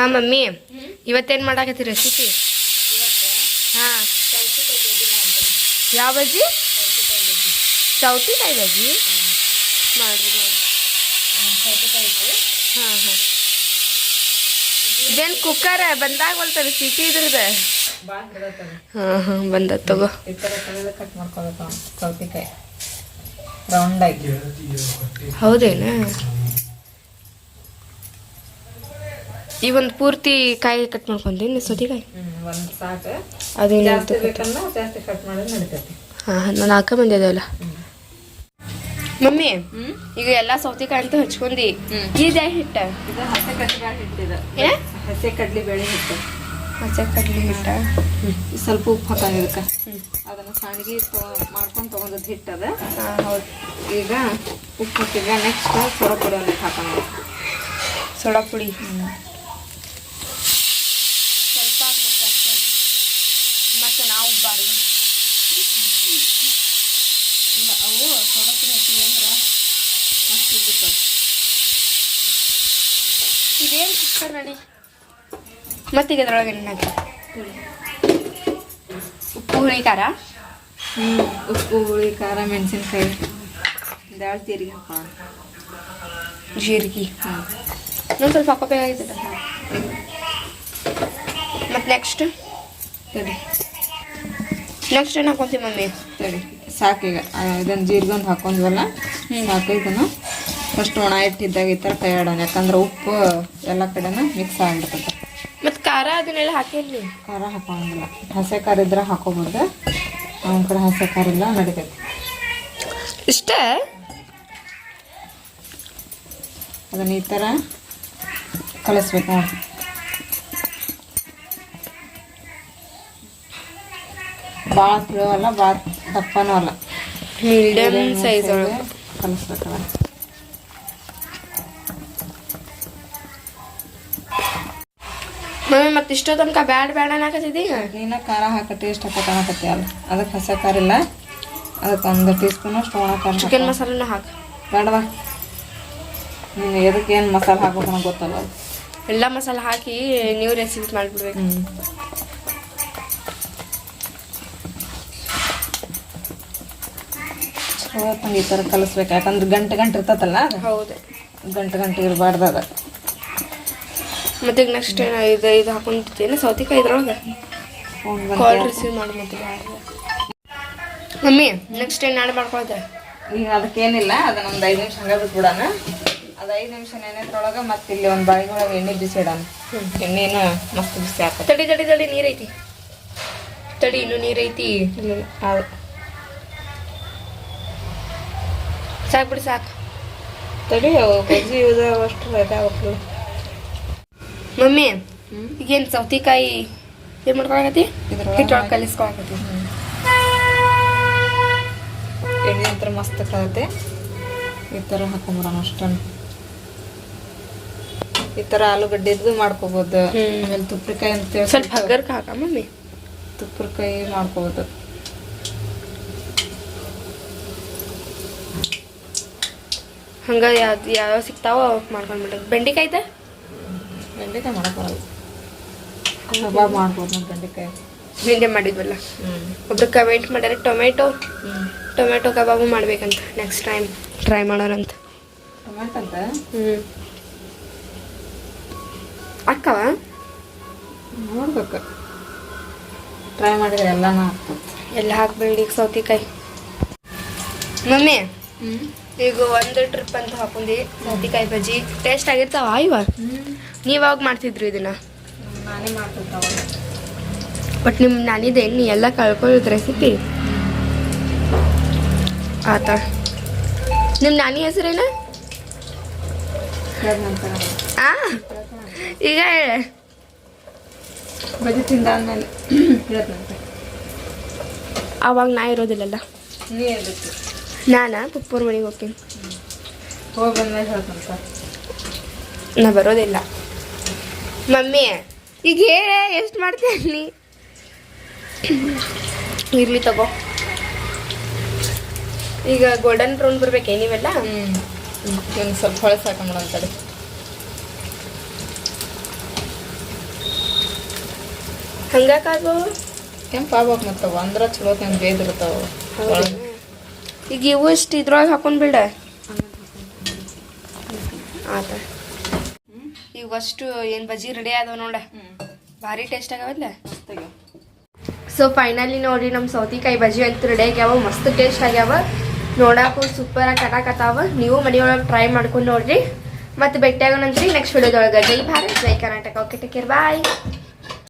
ಹಾ mummy. ಇವತ್ತೇನ್ ಮಾಡಾಕತ್ತಿ recipe ಹಾ. ಯಾವ ಬಜ್ಜಿ? ಸೌತಿಕಾಯಿ ಬಜ್ಜಿ. ಮಾಡ್ರಿ ಹಾ ಹಾ. ಇದೇನ್ ಕುಕ್ಕರ್ ಬಂದಾಗ ಹೊಲ್ತಾರೆ ಸಿಟಿ ಇದ್ರದ? ಹಾ ಹಾ ಬಂದ ತಗೋ. ಕಟ್ ಮಾಡ್ಕೋಬೇಕು ಸೌತೆಕಾಯಿ. ರೌಂಡ್ ಆಗಿ. ಹೌದೇನ? ಈ ಒಂದು ಪೂರ್ತಿ ಕಾಯಿ ಕಟ್ ಮಾಡ್ಕೊಂತೀನಿ ಸೌತಿಕಾಯಿ ಒಂದು ಸಾಕು. ಅದು ಜಾಸ್ತಿ ಬೇಕಂದ್ರೆ ಜಾಸ್ತಿ ಕಟ್ ಮಾಡೋದು ನಡೀತೈತಿ. ಹಾ ನಾನು ಹಾಕ ಬಂದಿದ್ದೇವಲ್ಲ ಮಮ್ಮಿ ಈಗ ಎಲ್ಲಾ ಸೌತಿಕಾಯಿ ಅಂತ ಹಚ್ಕೊಂಡಿ. ಈ ಇದೇ ಹಿಟ್ಟ? ಇದು ಹಸೆ ಕಡ್ಲಿಬೇಳೆ ಹಿಟ್ಟಿದೆ ಹಸೆ ಕಡ್ಲಿಬೇಳೆ ಹಿಟ್ಟು. ಹಸೆ ಕಡ್ಲಿ ಹಿಟ್ಟ? ಸ್ವಲ್ಪ ಉಪ್ಪು ಹಾಕ ಇದಕ್ಕೆ. ಅದನ್ನು ಸಾಣಿಗೆ ಮಾಡ್ಕೊಂಡು ತೊಗೊಂಡದ್ದು ಹಿಟ್ಟು ಅದ. ಹೌದು. ಈಗ ಉಪ್ಪು ಹಾಕಿದ್ರೆ ನೆಕ್ಸ್ಟ್ ಸೊರ ಪುಡಿ ಹಾಕೋಣ. ಸೋಡಾ ಪುಡಿ. ಮತ್ತೆ ನಾವು ಬಾರಿ. ಇಲ್ಲ ಅವು ಪುಡಿ ಅಂದ್ರೆ ಮಸ್ತ್ ಇದೇನು ಮತ್ತೆ ಮತ್ತೀಗ ಅದ್ರೊಳಗೆ ಎಣ್ಣೆ ಹಾಕಿ ಉಪ್ಪು ಹುಳಿ ಖಾರ? ಹ್ಞೂ ಉಪ್ಪು ಹುಳಿ ಖಾರ ಮೆಣಸಿನ್ಕಾಯಿ. ದಾಳ್ ಜೀರಿಗೆ ಹಾಕೋಣ ಜೀರಿಗೆ. ಹ್ಞೂ ಇನ್ನೊಂದು ಸ್ವಲ್ಪ ಹಾಕೋಬೇಕಾಗಿತ್ತಲ್ಲ ಮತ್ತು ನೆಕ್ಸ್ಟ್ ನೋಡಿ ನೆಕ್ಸ್ಟ್ ಏನು ಹಾಕೊತೀವಿ ಮಮ್ಮಿ? ಸರಿ ಸಾಕೀಗ ಇದನ್ನು ಜೀರಿಗೆ ಒಂದು ಹಾಕೊಂಡ್ವಲ್ಲ? ಸಾಕು ಇದನ್ನು. ಫಸ್ಟ್ ಒಣ ಇಟ್ಟಿದ್ದಾಗ ಈ ಥರ ಕೈ ಆಡೋಣ. ಯಾಕಂದ್ರೆ ಉಪ್ಪು ಎಲ್ಲ ಕಡೆನೂ ಮಿಕ್ಸ್ ಆಗಿರ್ತದೆ. ಮತ್ತು ಖಾರ ಅದನ್ನೆಲ್ಲ ಹಾಕಿರ್ಲಿ ಖಾರ ಹಾಕೋಂಗಿಲ್ಲ. ಹಸೆ ಖಾರ ಇದ್ರೆ ಹಾಕೋಬಾರ್ದು. ನಮ್ಮ ಕಡೆ ಹಸೆ ಖಾರ ಇಲ್ಲ ನಡಿತೈತಿ. ಇಷ್ಟ? ಅದನ್ನ ಈ ಥರ ಕಲಿಸ್ಬೇಕು ನೋಡಿ. ಭಾಳ ತಿಳುವಲ್ಲ ಭಾಳ ದಪ್ಪನೂ ಅಲ್ಲ. ಮೀಡಿಯಮ್ ಸೈಜ್ ಒಳಗೆ. ಕಲಿಸ್ಬೇಕಲ್ಲ ಮಮ್ಮಿ ಮತ್ತೆ ಇಷ್ಟೋ ತನಕ ಬ್ಯಾಡ್ ಬ್ಯಾಡ ಅನ್ನಕತ್ತಿದ್ದಿ ನೀನು ಖಾರ ಹಾಕಿ ಟೇಸ್ಟ್ ಹಾಕತ್ತೆ ಅಲ್ಲ. ಅದಕ್ಕೆ ಹಸ ಖಾರ ಇಲ್ಲ. ಅದಕ್ಕೆ ಒಂದು ಟೀ ಸ್ಪೂನ್ ಅಷ್ಟು ಒಣ ಖಾರ ಚಿಕನ್ ಮಸಾಲನ ಹಾಕು. ಬೇಡವಾ? ನೀನು ಎದಕ್ಕೆ ಏನು ಮಸಾಲೆ ಅನ್ನೋ ಗೊತ್ತಲ್ಲ ಅದು ಎಲ್ಲ ಮಸಾಲೆ ಹಾಕಿ ನೀವು ರೆಸಿಪಿ ಮಾಡಿಬಿಡ್ಬೇಕು. ಚಲೋ ಈ ಥರ ಕಲಿಸ್ಬೇಕು. ಯಾಕಂದ್ರೆ ಗಂಟೆ ಗಂಟೆ ಇರ್ತತಲ್ಲ ಹೌದು. ಗಂಟೆ ಗಂಟೆ ಇರಬಾರ್ದು ಅದು. ಮತ್ತೆ ಈಗ ನೆಕ್ಸ್ಟ್ ಇದು ಇದು ಹಾಕೊಂಡಿರ್ತೀನಿ ಸೌತಿಕಾಯಿ ಇದ್ರೊಳಗೆ ಕಾಲ್ ರಿಸೀವ್ ಮಾಡಿ ಮತ್ತೆ ಮಮ್ಮಿ ನೆಕ್ಸ್ಟ್ ಏನು ನಾಳೆ ಮಾಡ್ಕೊಳ್ತೆ ಈಗ ಅದಕ್ಕೇನಿಲ್ಲ. ಅದನ್ನ ಒಂದು ಐದು ನಿಮಿಷ ಹಂಗೆ ಬಿಟ್ಬಿಡೋಣ ಅದು ಐದು ನಿಮಿಷ ನೆನೆದ್ರೊಳಗೆ ಮತ್ತೆ ಇಲ್ಲಿ ಒಂದು ಬಾಯಿಗೊಳಗೆ ಎಣ್ಣೆ ಬಿಸಿ ಇಡೋಣ ಎಣ್ಣೆನ ಮಸ್ತ್ ಬಿಸಿ ಆಗ್ತದೆ ತಡಿ ತಡಿ ತಡಿ ನೀರೈತಿ. ತಡಿ ಇನ್ನು ನೀರೈತಿ. ಅದು ಸಾಕು ಬಿಡಿ ಸಾಕು. ತಡಿ ಅವು ಬಜ್ಜಿ ಅಷ್ಟು ಇದಾವಷ್ಟು ಮಮ್ಮಿ ಈಗೇನು ಸೌತಿಕಾಯಿ ಏನು ಮಾಡ್ಕೊಳಕತ್ತಿ? ಹಿಟ್ಟೊಳಗೆ ಕಲಿಸ್ಕೊಳಕತ್ತಿ. ಎಣ್ಣೆ ಅಂತ ಮಸ್ತ್ ಕಲತೆ ಈ ಥರ ಹಾಕೊಂಬರೋಣ ಅಷ್ಟನ್ನು ಈ ಥರ ಆಲೂಗಡ್ಡೆದು ಮಾಡ್ಕೋಬೋದು. ಆಮೇಲೆ ತುಪ್ರಿಕಾಯಿ ಅಂತ ಸ್ವಲ್ಪ ಹಗ್ಗರ್ಕ ಹಾಕ ಮಮ್ಮಿ. ತುಪ್ಪರಕಾಯಿ ಮಾಡ್ಕೋಬೋದು. ಹಂಗೆ ಯಾವ್ದು ಯಾವ ಸಿಗ್ತಾವೋ ಮಾಡ್ಕೊಂಡ್ಬಿಟ್ಟು ಬೆಂಡೆಕಾಯ್ದ ಬೆಂಡೆಕಾಯಿ ಮಾಡಕ್ ಬರಲ್ಲ. ಕಬಾಬ್ ಮಾಡ್ಬೋದು ನಾವು ಬೆಂಡೆಕಾಯಿ. ಬೆಂಡೆ ಮಾಡಿದ್ವಲ್ಲ? ಒಬ್ರು ಕಮೆಂಟ್ ಮಾಡ್ಯಾರ ಟೊಮೆಟೊ ಟೊಮೆಟೊ ಕಬಾಬು ಮಾಡ್ಬೇಕಂತ ನೆಕ್ಸ್ಟ್ ಟೈಮ್ ಟ್ರೈ ಮಾಡೋರಂತ. ಟೊಮೆಟೊ ಅಂತ ಹ್ಞೂ ಅಕ್ಕವ? ನೋಡ್ಬೇಕು. ಟ್ರೈ ಮಾಡಿದ್ರೆ ಎಲ್ಲಾನು ಎಲ್ಲ ಹಾಕ್ಬೇಡಿ ಸೌತೆಕಾಯಿ. ಸೌತಿಕಾಯಿ ಮಮ್ಮಿ? ಹ್ಞೂ ಈಗ ಒಂದು ಟ್ರಿಪ್ ಅಂತ ಹಾಕೊಂಡಿ ಸೌತಿಕಾಯಿ ಬಜ್ಜಿ. ಟೇಸ್ಟ್ ಆಗಿರ್ತಾವ ಇವ? ನೀವು ಯಾವಾಗ ಮಾಡ್ತಿದ್ರು ಇದನ್ನ? ನಾನೇ ಮಾಡ್ತಿರ್ತಾವ. ಬಟ್ ನಿಮ್ಮ ನಾನಿದೆ ನೀ ಎಲ್ಲ ಕಳ್ಕೊಳ್ಳೋದು ರೆಸಿಪಿ ಆತ. ನಿಮ್ಮ ನಾನಿ ಹೆಸರೇನ? ಆ? ಈಗ ಹೇಳ. ಬಜ್ಜಿ ತಿಂದ ಆದ್ಮೇಲೆ ಅವಾಗ ನಾ ಇರೋದಿಲ್ಲಲ್ಲ. ನೀ ಹೇಳ್ಬೇಕು. ನಾನ? ಪಪ್ಪೂರ್ ಮನೆಗೆ ಹೋಗ್ತೀನಿ. ಹೋಗಿ ಬಂದ್ಮೇಲೆ ಸರ್. ನಾ ಬರೋದಿಲ್ಲ. ಮಮ್ಮಿ ಈಗ ಹೇಳ ಎಷ್ಟು ಮಾಡ್ತೀನಿ ಇರ್ಲಿ ತಗೋ. ಈಗ ಗೋಲ್ಡನ್ ಬ್ರೌನ್ ಬರ್ಬೇಕೇ ನೀವೆಲ್ಲ? ಹ್ಞೂ ಸ್ವಲ್ಪ ಹೊಳೆ ಹಾಕೊಂಬಿಡೋಣ ತಡಿ ಹಂಗಾಕಾಗೋ ಕೆಂಪು ಆಗ್ಬೇಕು ಮತ್ತು ಅಂದ್ರೆ ಚಲೋ ಬೇದಿರ್ತಾವ ಈಗ ಇವು ಇಷ್ಟು ಇದ್ರೊಳಗೆ ಹಾಕೊಂಡ್ ಬಿಡ. ಆತ. ಈಗ ಅಷ್ಟು ಏನು ಬಜ್ಜಿ ರೆಡಿ ಆದವ ನೋಡ. ಭಾರಿ ಟೇಸ್ಟ್ ಆಗವಲ್ಲ ಸೊ ಫೈನಲಿ ನೋಡಿ ನಮ್ಮ ಸೌತಿಕಾಯಿ ಬಜ್ಜಿ ಅಂತ ರೆಡಿ ಆಗ್ಯಾವ, ಮಸ್ತ್ ಟೇಸ್ಟ್ ಆಗ್ಯಾವ. ನೋಡಕ್ಕೂ ಸೂಪರ್ ಆಗಿ ಕಟಾಕತ್ತಾವ ನೀವು ಮನೆಯೊಳಗೆ ಟ್ರೈ ಮಾಡ್ಕೊಂಡು ನೋಡ್ರಿ. ಮತ್ತೆ ಭೇಟಿಯಾಗೋಣಂತ್ರಿ next ವಿಡಿಯೋದೊಳಗೆ Jai Bharat, Jai Karnataka. Okay take care bye